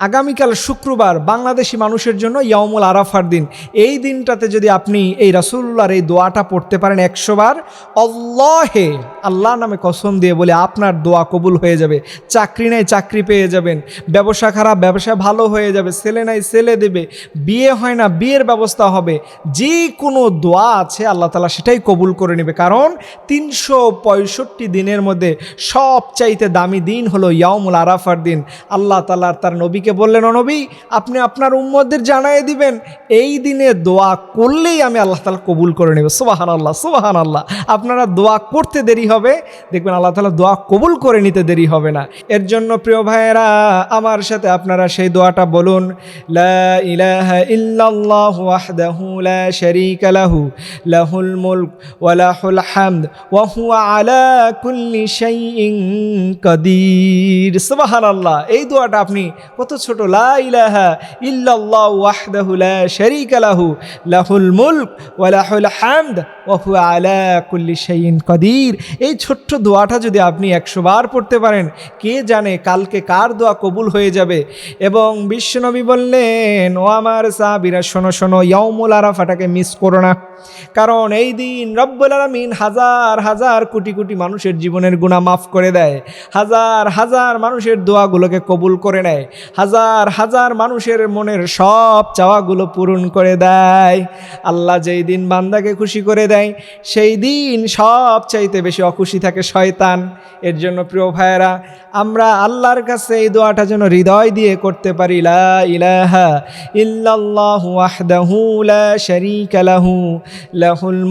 আগামীকাল শুক্রবার বাংলাদেশি মানুষের জন্য ইয়ামুল আরাফার দিন। এই দিনটাতে যদি আপনি এই রাসুল্লাহর এই দোয়াটা পড়তে পারেন একশোবার অল্লাহে আল্লাহ নামে কসম দিয়ে বলে আপনার দোয়া কবুল হয়ে যাবে। চাকরি নেই, চাকরি পেয়ে যাবেন। ব্যবসা খারাপ, ব্যবসা ভালো হয়ে যাবে। ছেলে নাই, ছেলে দেবে। বিয়ে হয় না, বিয়ের ব্যবস্থা হবে। যে কোনো দোয়া আছে, আল্লাহ তালা সেটাই কবুল করে নেবে। কারণ তিনশো পঁয়ষট্টি দিনের মধ্যে সবচাইতে দামি দিন হলো ইয়ামুল আরাফার দিন। আল্লাহ তালার তার নবীকে বললেন, "ও নবী, আপনি আপনার উম্মদের জানাই দিবেন। এই দিনে দোয়া করলেই আমি আল্লাহ তালা কবুল করে নেব। সোবাহান আল্লাহ সুবাহান আল্লাহ আপনারা দোয়া করতে দেরি হবে। দেখবেন আল্লাহ তালা দোয়া কবুল করে নিতে দেরি হবে না। এর জন্য প্রিয় ভাইয়েরা, আমার সাথে আপনারা সেই দোয়াটা বলুন। লা ইলাহা ইল্লাল্লাহু লা লাহু, লাহুল ওয়া এই দোয়াটা আপনি কত ছোট, লা এই ছোট্ট দোয়াটা যদি আপনি একশো বার পড়তে পারেন, কে জানে কালকে কার দোয়া কবুল হয়ে যাবে? এবং বিশ্বনবী বললেন, ও আমার সাহাবিরা, শোনো শোনো ইয়ামুল আরাফাটাকে মিস করো না। কারণ এই দিন রব্বুল আলমিন হাজার হাজার কোটি কোটি মানুষের জীবনের গুণা মাফ করে দেয়। হাজার হাজার মানুষের দোয়াগুলোকে কবুল করে নেয়। হাজার হাজার মানুষের মনের সব চাওয়াগুলো পূরণ করে দেয়। আল্লাহ যেই দিন বান্দাকে খুশি করে দেয়, সেই দিন সব চাইতে বেশি অখুশি থাকে শয়তান। এর জন্য প্রিয় ভাইয়েরা, আমরা আল্লাহর কাছে এই দোয়াটা যেন হৃদয় দিয়ে করতে পারি ইলাহা লা লাহুল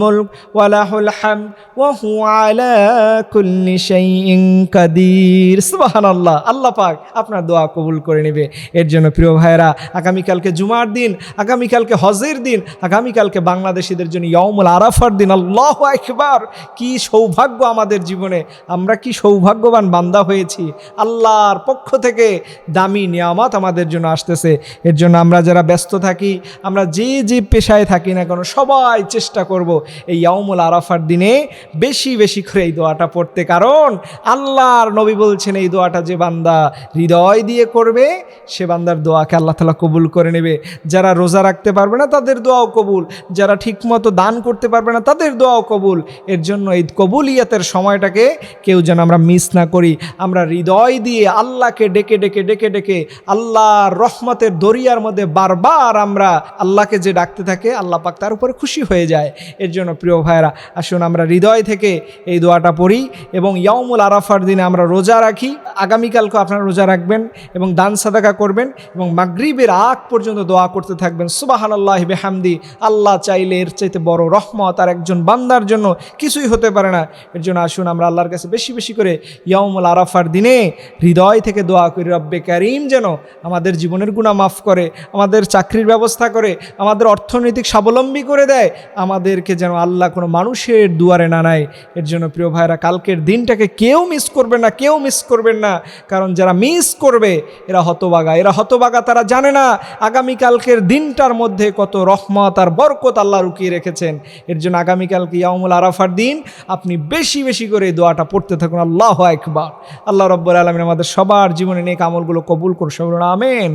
আল্লাহ পাক আপনার দোয়া কবুল করে নেবে। এর জন্য প্রিয় ভাইয়েরা আগামীকালকে জুমার দিন আগামীকালকে হজের দিন আগামীকালকে বাংলাদেশিদের জন্য ইয়মুল আরাফার দিন। আল্লাহ একবার কি সৌভাগ্য আমাদের জীবনে। আমরা কি সৌভাগ্যবান বান্দা হয়েছি। আল্লাহর পক্ষ থেকে দামি নিয়ামত আমাদের জন্য আসতেছে। এর জন্য আমরা যারা ব্যস্ত থাকি, আমরা যে যে পেশায় থাকি না কেন, সবাই চেষ্টা করব এই ইয়ামুল আরাফার দিনে বেশি বেশি করে এই দোয়াটা পড়তে। কারণ আল্লাহর নবী বলছেন, এই দোয়াটা যে বান্দা হৃদয় দিয়ে করবে সে বান্দার দোয়াকে আল্লাহ তালা কবুল করে নেবে। যারা রোজা রাখতে পারবে না, তাদের দোয়াও কবুল। যারা ঠিকমতো দান করতে পারবে না, তাদের দোয়াও কবুল। এর জন্য এই কবুলিয়াতের সময়টাকে কেউ যেন আমরা মিস না করি। আমরা হৃদয় দিয়ে আল্লাহকে ডেকে ডেকে ডেকে ডেকে আল্লাহর রহমতের দরিয়ার মধ্যে বারবার আমরা আল্লাহকে যে ডাকতে থাকে, আল্লাহ পাক তার উপরে খুশি হয়ে যায়। এর জন্য প্রিয় ভাইয়েরা, আসুন আমরা হৃদয় থেকে এই দোয়াটা পড়ি এবং ইয়ামুল আরাফার দিনে আমরা রোজা রাখি। আগামীকালকে আপনারা রোজা রাখবেন এবং দান সাদাকা করবেন এবং মাগরিবের আগ পর্যন্ত দোয়া করতে থাকবেন। সুবাহান আল্লাহ বেহামদি, আল্লাহ চাইলে এর চাইতে বড় রহমত আর একজন বান্দার জন্য কিছুই হতে পারে না। এর জন্য আসুন আমরা আল্লাহর কাছে বেশি বেশি করে ইয়ামুল আরাফার দিনে হৃদয় থেকে দোয়া করি, রব্বে কারিম যেন আমাদের জীবনের গুণা মাফ করে, আমাদের চাকরির ব্যবস্থা করে, আমাদের অর্থনৈতিক স্বাবলম্বী করে দেয়, আমাদেরকে যেন আল্লাহ কোনো মানুষের দুয়ারে না নেয়। এর জন্য প্রিয় ভাইরা, কালকের দিনটাকে কেউ মিস করবেন না, কেউ মিস করবেন না। কারণ যারা মিস করবে, এরা হতবাগা, এরা হতবাগা তারা জানে না আগামীকালকের দিনটার মধ্যে কত রহমত আর বরকত আল্লাহ রুকিয়ে রেখেছেন। এর জন্য আগামীকালকে ইয়ামুল আরাফার দিন আপনি বেশি বেশি করে এই দোয়াটা পড়তে থাকুন। আল্লাহ একবার আল্লাহ রব্বুল আলমিন আমাদের সবার জীবনে নেক আমলগুলো কবুল করুন। সব আমেন।